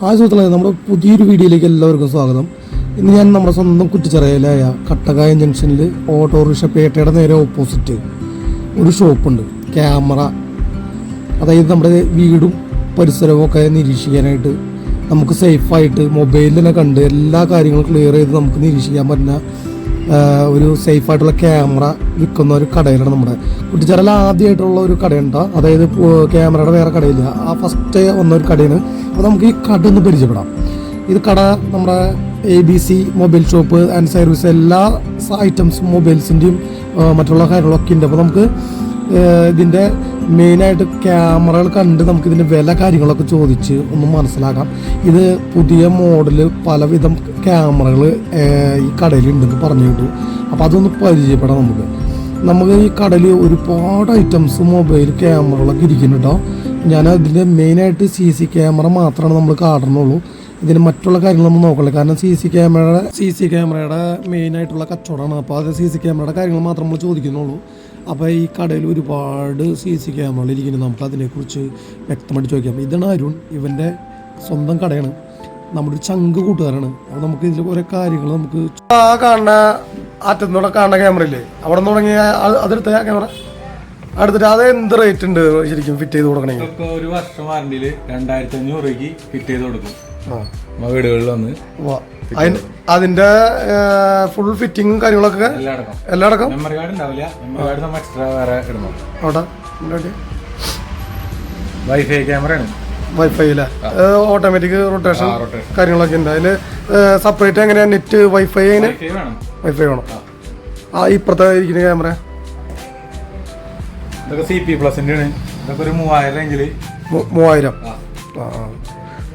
Hi സുഹൃത്തുക്കളെ നമ്മുടെ പുതിയൊരു വീഡിയോയിലേക്ക് എല്ലാവർക്കും സ്വാഗതം. ഇന്ന് ഞാൻ നമ്മുടെ സ്വന്തം കുറ്റിച്ചിറയിലായ കട്ടകായം ജംഗ്ഷനിൽ ഓട്ടോറിക്ഷ പേട്ടയുടെ നേരെ ഓപ്പോസിറ്റ് ഒരു ഷോപ്പുണ്ട് ക്യാമറ അതായത് നമ്മുടെ വീടും പരിസരവും ഒക്കെ നിരീക്ഷിക്കാനായിട്ട് നമുക്ക് സേഫായിട്ട് മൊബൈലിൽ തന്നെ കണ്ട് എല്ലാ കാര്യങ്ങളും ക്ലിയർ ചെയ്ത് നമുക്ക് നിരീക്ഷിക്കാൻ പറ്റുന്ന ആ, ഒരു സേഫായിട്ടുള്ള ക്യാമറ വിൽക്കുന്ന ഒരു കടയിലാണ് നമ്മുടെ. കുട്ടിച്ചറയിൽ ആദ്യമായിട്ടുള്ള ഒരു കടയുണ്ട്. അതായത് ക്യാമറയുടെ വേറെ കടയില്ല. ആ ഫസ്റ്റ് വന്ന ഒരു കടയാണ് അപ്പോൾ നമുക്ക് ഈ കട ഒന്ന് പരിചയപ്പെടാം. ഇത് കട നമ്മുടെ A B C mobile shop and service എല്ലാ ഐറ്റംസും മൊബൈൽസിന്റെയും മറ്റുള്ള കാര്യങ്ങളൊക്കെ ഉണ്ട്. അപ്പോൾ നമുക്ക് ഇതിന്റെ മെയിനായിട്ട് ക്യാമറകൾ കണ്ട് നമുക്ക് ഇതിന്റെ വില കാര്യങ്ങളൊക്കെ ചോദിച്ച് ഒന്ന് മനസ്സിലാക്കാം. ഇത് പുതിയ മോഡൽ പലവിധം ക്യാമറകൾ ഈ കടയിലുണ്ടെന്ന് പറഞ്ഞു കിട്ടും. അപ്പോൾ അതൊന്ന് പരിചയപ്പെടാം നമുക്ക്. നമുക്ക് ഈ കടയിൽ ഒരുപാട് ഐറ്റംസ് മൊബൈൽ ക്യാമറകളൊക്കെ ഇരിക്കുന്നു കേട്ടോ. ഞാൻ അതിന്റെ മെയിനായിട്ട് സി സി ക്യാമറ മാത്രമാണ് നമ്മൾ കാണുന്നുള്ളൂ ഇതിന് മറ്റുള്ള കാര്യങ്ങൾ നമ്മൾ നോക്കില്ല കാരണം സി സി ക്യാമറയുടെ സി സി ക്യാമറയുടെ മെയിനായിട്ടുള്ള കച്ചവടമാണ്. അപ്പോൾ അത് സി സി ക്യാമറയുടെ കാര്യങ്ങൾ മാത്രം നമ്മൾ ചോദിക്കുന്നുള്ളൂ. അപ്പോൾ ഈ കടയിൽ ഒരുപാട് സി സി ക്യാമറകൾ ഇരിക്കുന്നത് നമുക്ക് അതിനെക്കുറിച്ച് വ്യക്തമായിട്ട് ചോദിക്കാം. ഇതാണ് അരുൺ. ഇവന്റെ സ്വന്തം കടയാണ്. നമ്മുടെ ഒരു ചങ്ക് കൂട്ടുകാരാണ്. അപ്പോൾ നമുക്ക് ഇതിൽ കുറേ കാര്യങ്ങൾ നമുക്ക് ആ കാണുന്ന അറ്റത്തുനിന്നൂടെ കാണുന്ന ക്യാമറ ഇല്ലേ അവിടെ നിന്ന് തുടങ്ങിയ അതെടുത്ത ക്യാമറ. അടുത്തിട്ട് അത് എന്ത് റേറ്റ് ഉണ്ട് ശരിക്കും ഫിറ്റ് ചെയ്ത് കൊടുക്കണമെങ്കിൽ? ഒരു വർഷം വാറണ്ടിയിൽ രണ്ടായിരത്തി അഞ്ഞൂറ് രൂപയ്ക്ക് ഫിറ്റ് ചെയ്ത് കൊടുക്കും. നമ്മ വീടുകളിൽ വന്ന് അതിന്റെ ഫുൾ ഫിറ്റിംഗും കാര്യങ്ങളൊക്കെ എല്ലാം അടക്കം എല്ലാം അടക്കം മെമ്മറി കാർഡ് ഉണ്ടാവില്ല. മെമ്മറി കാർഡ് നമ്മൾ എക്സ്ട്രാ വേറെ ഇടണം അവിടെ? വൈഫൈ ക്യാമറയാണ് വൈഫൈ അല്ലേ ഓട്ടോമാറ്റിക് റൊട്ടേഷൻ ആ, rotation. കാര്യങ്ങളൊക്കെ ഉണ്ട്. അതിൽ സെപ്പറേറ്റ് എങ്ങനെയാ നെറ്റ് വൈഫൈ എങ്ങനെ? വൈഫൈ വേണം. വൈഫൈ വേണം. ആ. ഇപ്പുറത്തെ ഇരിക്കുന്ന ക്യാമറ ഇതൊക്കെ സി പി പ്ലസിന്റെ ആണ് ഇതൊക്കെ ഒരു മൂവായിരം റേഞ്ചിൽ മൂവായിരം. ആ.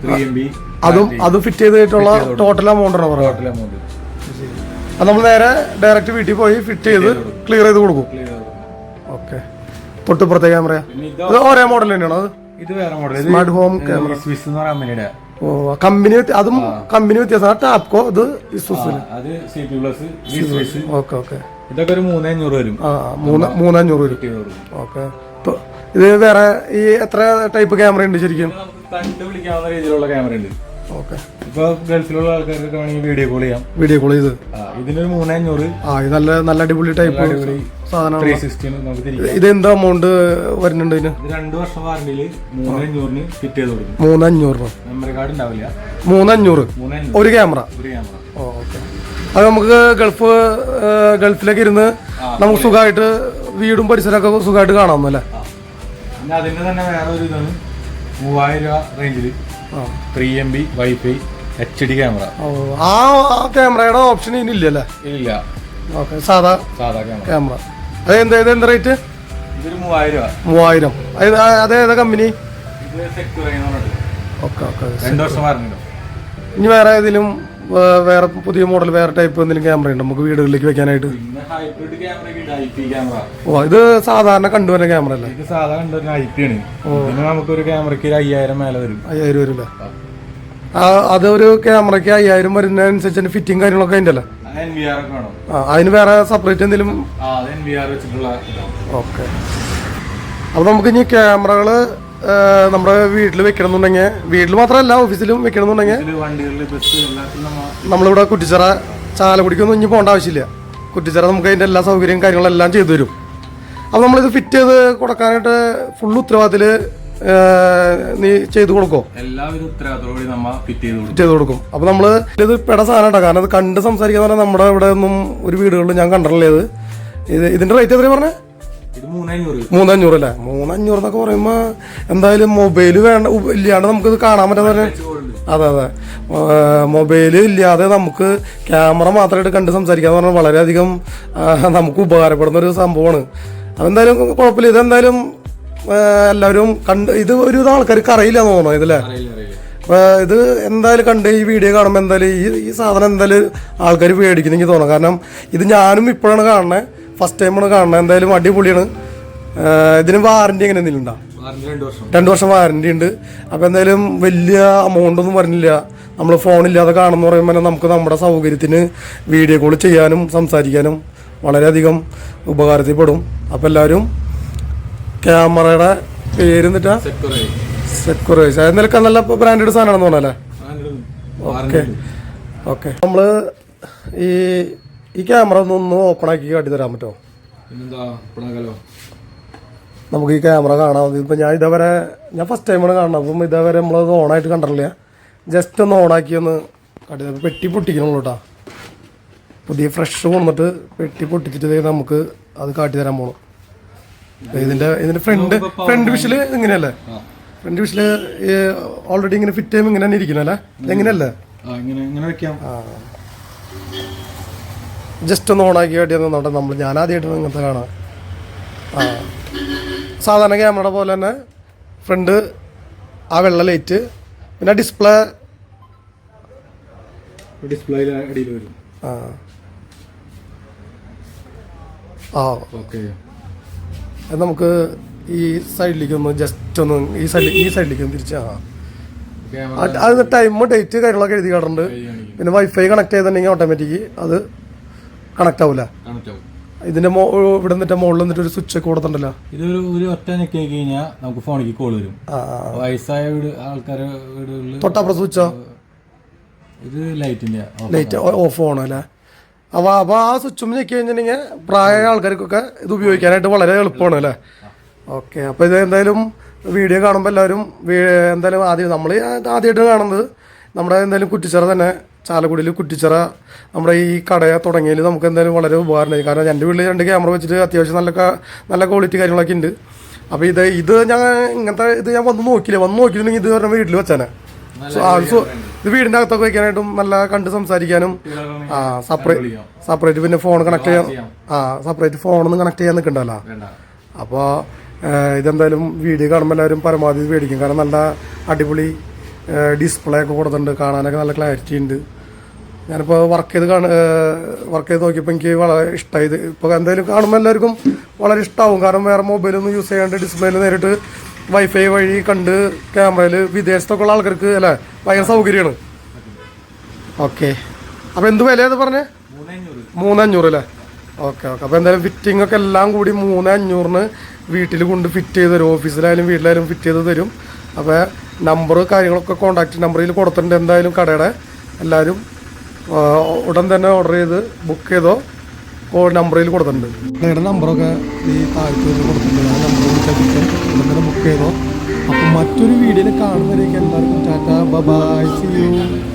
ത്രീ എം ബി അതും അത് ഫിറ്റ് ചെയ്തിട്ടുള്ള ടോട്ടൽ എമൗണ്ട് ആണ് പറയുന്നത്? ടോട്ടൽ എമൗണ്ട് അത് നമ്മൾ നേരെ ഡയറക്റ്റ് വീട്ടിൽ പോയി ഫിറ്റ് ചെയ്ത് ക്ലിയർ ചെയ്ത് കൊടുക്കും. ഓക്കെ തൊട്ടിപ്പുറത്തെ ക്യാമറ ഇത് ഒരേ മോഡൽ തന്നെയാണ് അത്? ഇത് വേറെ മോഡൽ സ്മാർട്ട് ഹോം സ്വിസ് എന്ന് കമ്പനിയുടെ ഓ കമ്പനി അതും കമ്പനി വ്യത്യാസമാണ്. ടാപ്കോ ഇത് അത് സി പി പ്ലസ് സ്വിസ് ഓക്കെ ഓക്കെ ഇതൊക്കെ ഒരു മൂന്നഞ്ഞൂറ് വരും. ആ മൂന്ന് മൂന്നഞ്ഞൂറ് വരും. ഓക്കെ. ഇപ്പോൾ ഇത് വേറെ ഈ എത്ര ടൈപ്പ് ക്യാമറ ഉണ്ട് ശരിക്കും? കണ്ടുപിടിക്കാവുന്ന രീതിയിലുള്ള ക്യാമറ ഉണ്ട്. ഓക്കെ. ഗൾഫിലുള്ള ആൾക്കാർക്ക് വേണമെങ്കിൽ വീഡിയോ കോൾ ചെയ്യാം. വീഡിയോ കോൾ ചെയ്ത്. ഇതിനൊരു മൂന്നഞ്ഞൂറ്. ആ ഇത് നല്ല നല്ല അടിപൊളി ടൈപ്പ് സാധനമാണ്. ഇത് എന്താ എമൗണ്ട് വരുന്നുണ്ട് ഇതിന്? രണ്ട് വർഷം വാറണ്ടിയിൽ മൂന്നഞ്ഞൂറിന് ഫിറ്റ് ചെയ്ത് കൊടുക്കും. മെമ്മറി കാർഡ് ഉണ്ടാവില്ല. മൂന്നഞ്ഞൂറ്. ഒരു ക്യാമറ ഒരു ക്യാമറ അത് നമുക്ക് ഗൾഫ് ഗൾഫിലേക്ക് ഇരുന്ന് നമുക്ക് സുഖമായിട്ട് വീടും പരിസരമൊക്കെ സുഖമായിട്ട് കാണാമെന്നല്ലേ പിന്നെ അതിന്റെ തന്നെ വേറെ ഒരു ഇതാണ് മൂവായിരം രൂപ റേഞ്ചിൽ three M B WiFi H D camera ആ ആ ക്യാമറയുടെ ഓപ്ഷൻ ഇനിയില്ലല്ലേ ഇല്ല. ഓക്കെ സാധാ സാധാ ക്യാമറ. അത് എന്താ ഇത് എന്താ റേറ്റ് ഇതൊരു മൂവായിരം രൂപ. മൂവായിരം. അത് ഏതാ കമ്പനി ഓക്കെ ഓക്കെ രണ്ട് വർഷം ഇനി വേറെ ഏതെങ്കിലും വേറെ പുതിയ മോഡൽ വേറെ ടൈപ്പ് എന്തെങ്കിലും ക്യാമറ ഉണ്ട്? നമുക്ക് വീടുകളിലേക്ക് വെക്കാനായിട്ട്. ഓ ഇത് സാധാരണ കണ്ടുവരുന്ന ക്യാമറ അല്ലേ? ഇത് സാധാ കണ്ടൊരു ഐ പി ആണ്. ഇതിന് നമുക്കൊരു ക്യാമറയ്ക്ക് ഒരു അയ്യായിരം മേലെ വരും. അയ്യായിരം വരില്ല ആ. അത് ഒരു ക്യാമറയ്ക്ക് അയ്യായിരം വരുന്നതനുസരിച്ച് ഫിറ്റിംഗ് കാര്യങ്ങളൊക്കെ അതിന്റെ അല്ലേ? അതിന് വേറെ സെപ്പറേറ്റ് എന്തെങ്കിലും? ഓക്കെ. അപ്പൊ നമുക്ക് ഇനി ക്യാമറകൾ നമ്മുടെ വീട്ടിൽ വെക്കണമെന്നുണ്ടെങ്കിൽ വീട്ടിൽ മാത്രമല്ല ഓഫീസിലും വെക്കണമെന്നുണ്ടെങ്കിൽ നമ്മളിവിടെ കുറ്റിച്ചിറ ചാലക്കുടിക്കൊന്നും ഇനി പോകേണ്ട ആവശ്യമില്ല. കുറ്റിച്ചിറ നമുക്ക് അതിന്റെ എല്ലാ സൗകര്യവും കാര്യങ്ങളെല്ലാം ചെയ്തു തരും. അപ്പോൾ നമ്മളിത് ഫിറ്റ് ചെയ്ത് കൊടുക്കാനായിട്ട് ഫുൾ ഉത്തരവാദിത്തിൽ നീ ചെയ്തു കൊടുക്കോ? എല്ലാവരും ഫിറ്റ് ചെയ്ത് കൊടുക്കും. അപ്പോൾ നമ്മൾ ഇത് പെട സാധനം കാരണം അത് കണ്ട് സംസാരിക്കാന്ന് പറഞ്ഞാൽ നമ്മുടെ ഇവിടെ ഒന്നും ഒരു വീടുകളിലും ഞാൻ കണ്ടിട്ടില്ല ഇത്. ഇത് ഇതിന്റെ റേറ്റ് എത്രയാണ് പറഞ്ഞത് മൂന്നഞ്ഞൂറ്. അല്ലേ? മൂന്നഞ്ഞൂറ് എന്നൊക്കെ പറയുമ്പോൾ എന്തായാലും മൊബൈൽ വേണ്ട ഇല്ലാണ്ട് നമുക്കിത് കാണാൻ പറ്റാതെ അതെ അതെ. മൊബൈൽ ഇല്ലാതെ നമുക്ക് ക്യാമറ മാത്രമായിട്ട് കണ്ട് സംസാരിക്കാന്ന് പറഞ്ഞാൽ വളരെയധികം നമുക്ക് ഉപകാരപ്പെടുന്ന ഒരു സംഭവമാണ്. അതെന്തായാലും കുഴപ്പമില്ല. ഇതെന്തായാലും എല്ലാവരും കണ്ട് ഇത് ഒരുവിധം ആൾക്കാർക്ക് അറിയില്ല എന്ന് തോന്നുന്നു ഇതില്ലേ? ഇത് എന്തായാലും കണ്ട് ഈ വീഡിയോ കാണുമ്പോൾ എന്തായാലും ഈ ഈ സാധനം എന്തായാലും ആൾക്കാർ പേടിക്കുന്നെങ്കിൽ തോന്നണം തോന്നുന്നു കാരണം ഇത് ഞാനും ഇപ്പോഴാണ് കാണുന്നത് ഫസ്റ്റ് ടൈമാണ് കാണുന്നത്. എന്തായാലും അടിപൊളിയാണ്. ഇതിന് വാറണ്ടി എങ്ങനെ എന്തെങ്കിലും ഉണ്ടോ? രണ്ട് വർഷം. വാറണ്ടി ഉണ്ട്. അപ്പോൾ എന്തായാലും വലിയ എമൗണ്ട് ഒന്നും പറഞ്ഞില്ല. നമ്മൾ ഫോണില്ലാതെ കാണുന്ന പറയുമ്പോൾ നമുക്ക് നമ്മുടെ സൗകര്യത്തിന് വീഡിയോ കോൾ ചെയ്യാനും സംസാരിക്കാനും വളരെയധികം ഉപകാരത്തിൽപ്പെടും. അപ്പോൾ എല്ലാവരും ക്യാമറയുടെ പേര് എന്നിട്ടാ? സെക്യൂറൈസ് സെക്യൂറേഷൻ നല്ല ബ്രാൻഡഡ് സാധനമാണെന്ന് തോന്നല്ലേ ഓക്കെ ഓക്കെ നമ്മൾ ഈ ഈ ക്യാമറ ഒന്ന് ഒന്ന് ഓപ്പൺ ആക്കി കാട്ടി തരാൻ പറ്റുമോ? പിന്നെന്താ നമുക്ക് ഈ ക്യാമറ കാണാം ഇപ്പം ഞാൻ ഇതേവരെ ഞാൻ ഫസ്റ്റ് ടൈമാണ് കാണുന്നത്. അപ്പം ഇതേവരെ നമ്മളത് ഓണായിട്ട് കണ്ടിട്ടില്ല. ജസ്റ്റ് ഒന്ന് ഓണാക്കി ഒന്ന് കാട്ടി തരാം. പെട്ടി പൊട്ടിക്കണുള്ളൂ കേട്ടോ പുതിയ ഫ്രഷ് കൊണ്ടിട്ട് പെട്ടി പൊട്ടിച്ചിട്ട് നമുക്ക് അത് കാട്ടി തരാൻ പോകണം ഇതിന്റെ ഇതിന്റെ ഫ്രണ്ട് ഫ്രണ്ട് വിഷിൽ ഇങ്ങനെയല്ലേ? ആ. ഫ്രണ്ട് വിഷിൽ ഓൾറെഡി ഇങ്ങനെ ഫിറ്റ് ചെയ്യുമ്പോൾ ഇങ്ങനെ തന്നെ ഇരിക്കണല്ലേ? എങ്ങനെയല്ലേ ആ ഇങ്ങനെ ഇങ്ങനെ വെക്കാം. ജസ്റ്റ് ഒന്ന് ഓണാക്കി കാട്ടി തന്നോട്ടെ നമ്മൾ ഞാനാദ്യമായിട്ട് ഇങ്ങനത്തെ കാണാം ആ. സാധാരണ ക്യാമറ പോലെ തന്നെ ഫ്രണ്ട് ആ വെള്ള ലൈറ്റ് പിന്നെ ഡിസ്പ്ലേ ഡിസ്പ്ലേയിൽ അടിയിൽ വരും. ആ. ആ. ഓക്കെ. അത് നമുക്ക് ഈ സൈഡിലേക്ക് ഒന്ന് ജസ്റ്റ് ഒന്ന് ഈ സൈഡിൽ ഈ സൈഡിലേക്ക് ഒന്ന് തിരിച്ചാ അത് ടൈം ഡേറ്റ് കാര്യങ്ങളൊക്കെ എഴുതി കാണുന്നുണ്ട് പിന്നെ വൈഫൈ കണക്ട് ചെയ്തിട്ടുണ്ടെങ്കിൽ ഓട്ടോമാറ്റിക് അത് കണക്ട് ആവില്ല കണക്ട് ആവും ഇതിന്റെ മോ ഇവിടെ നിന്നിട്ട് മുകളിൽ നിന്നിട്ട് ഒരു സ്വിച്ച് ഒക്കെ കൊടുത്തിട്ടുണ്ടല്ലോ ഇതൊരു ഒരു ഒറ്റ ഞെക്കി കഴിഞ്ഞാൽ നമുക്ക് ഫോണിലേക്ക് കോൾ വരും. ആ ആ. വയസ്സായ വീട് ആൾക്കാരെ വീടുകളിൽ തൊട്ടപ്പുറം സ്വിച്ചോ ഇത് ലൈറ്റിന്റെ ലൈറ്റ് ഓഫ് ആണോ അല്ലേ? അപ്പോൾ അപ്പോൾ ആ സ്വിച്ചും ഞെക്കി കഴിഞ്ഞിട്ടുണ്ടെങ്കിൽ പ്രായമായ ആൾക്കാർക്കൊക്കെ ഇത് ഉപയോഗിക്കാനായിട്ട് വളരെ എളുപ്പമാണ് അല്ലേ? ഓക്കെ അപ്പോൾ ഇത് എന്തായാലും വീഡിയോ കാണുമ്പോൾ എല്ലാവരും വീ- എന്തായാലും ആദ്യം നമ്മൾ ആദ്യമായിട്ട് കാണുന്നത്. നമ്മുടെ എന്തായാലും കുറ്റിച്ചിറ തന്നെ ചാലക്കുടിയിൽ കുറ്റിച്ചിറ നമ്മുടെ ഈ കട തുടങ്ങിയതിൽ നമുക്ക് എന്തായാലും വളരെ ഉപകാരമായി കാരണം എന്റെ വീട്ടിൽ രണ്ട് ക്യാമറ വെച്ചിട്ട് അത്യാവശ്യം നല്ല നല്ല ക്വാളിറ്റി കാര്യങ്ങളൊക്കെ ഉണ്ട്. അപ്പോൾ ഇത് ഇത് ഞാൻ ഇങ്ങനത്തെ ഇത് ഞാൻ വന്ന് നോക്കിയില്ല. വന്ന് നോക്കിയിട്ടുണ്ടെങ്കിൽ ഇത് പറഞ്ഞാൽ വീട്ടിൽ വെച്ചാനെ. സോ, ഇത് വീടിന്റെ അകത്തൊക്കെ വെക്കാനായിട്ടും നല്ല കണ്ട് സംസാരിക്കാനും ആ സെപ്പറേറ്റ് സെപ്പറേറ്റ് പിന്നെ ഫോൺ കണക്ട് ചെയ്യാൻ ആ സെപ്പറേറ്റ് ഫോണൊന്നും കണക്ട് ചെയ്യാൻ നിൽക്കണ്ടല്ലോ അപ്പോൾ ഇതെന്തായാലും വീഡിയോ കാണുമ്പോൾ എല്ലാവരും പരമാവധി മേടിക്കും. കാരണം നല്ല അടിപൊളി ഡിസ്പ്ലേ ഒക്കെ കൊടുത്തിട്ടുണ്ട്. കാണാനൊക്കെ നല്ല ക്ലാരിറ്റി ഉണ്ട്. ഞാനിപ്പോൾ വർക്ക് ചെയ്ത് കാണ വർക്ക് ചെയ്ത് നോക്കിയപ്പോൾ എനിക്ക് വളരെ ഇഷ്ടമായത് ഇപ്പോൾ എന്തായാലും കാണുമ്പോൾ എല്ലാവർക്കും വളരെ ഇഷ്ടമാവും കാരണം വേറെ മൊബൈലൊന്നും യൂസ് ചെയ്യാണ്ട് ഡിസ്പ്ലേയിൽ നേരിട്ട് വൈഫൈ വഴി കണ്ട് ക്യാമറയിൽ വിദേശത്തൊക്കെ ഉള്ള ആൾക്കാർക്ക് അല്ലേ ഭയങ്കര സൗകര്യമാണ്. ഓക്കെ അപ്പോൾ എന്ത് വിലയത് പറഞ്ഞേ? മൂന്നഞ്ഞൂറ് അല്ലേ? ഓക്കെ ഓക്കെ അപ്പോൾ എന്തായാലും ഫിറ്റിംഗ് ഒക്കെ എല്ലാം കൂടി മൂന്നഞ്ഞൂറിന് വീട്ടിൽ കൊണ്ട് ഫിറ്റ് ചെയ്ത് തരും. ഓഫീസിലായാലും വീട്ടിലായാലും ഫിറ്റ് ചെയ്ത് തരും. അപ്പോൾ നമ്പർ കാര്യങ്ങളൊക്കെ കോൺടാക്റ്റ് നമ്പറിൽ കൊടുത്തിട്ടുണ്ട്. എന്തായാലും കടയുടെ എല്ലാവരും ഉടൻ തന്നെ ഓർഡർ ചെയ്ത് ബുക്ക് ചെയ്തോ? നമ്പറിൽ കൊടുത്തിട്ടുണ്ട്. നിങ്ങളുടെ നമ്പറൊക്കെ ഈ താഴത്ത് കൊടുത്തിട്ടുണ്ട്. ആ നമ്പർ ബുക്ക് ചെയ്തോ. അപ്പം മറ്റൊരു വീഡിയോയിൽ കാണുന്നവരേക്ക് എല്ലാവർക്കും ടാറ്റ ബബായ് സി യു.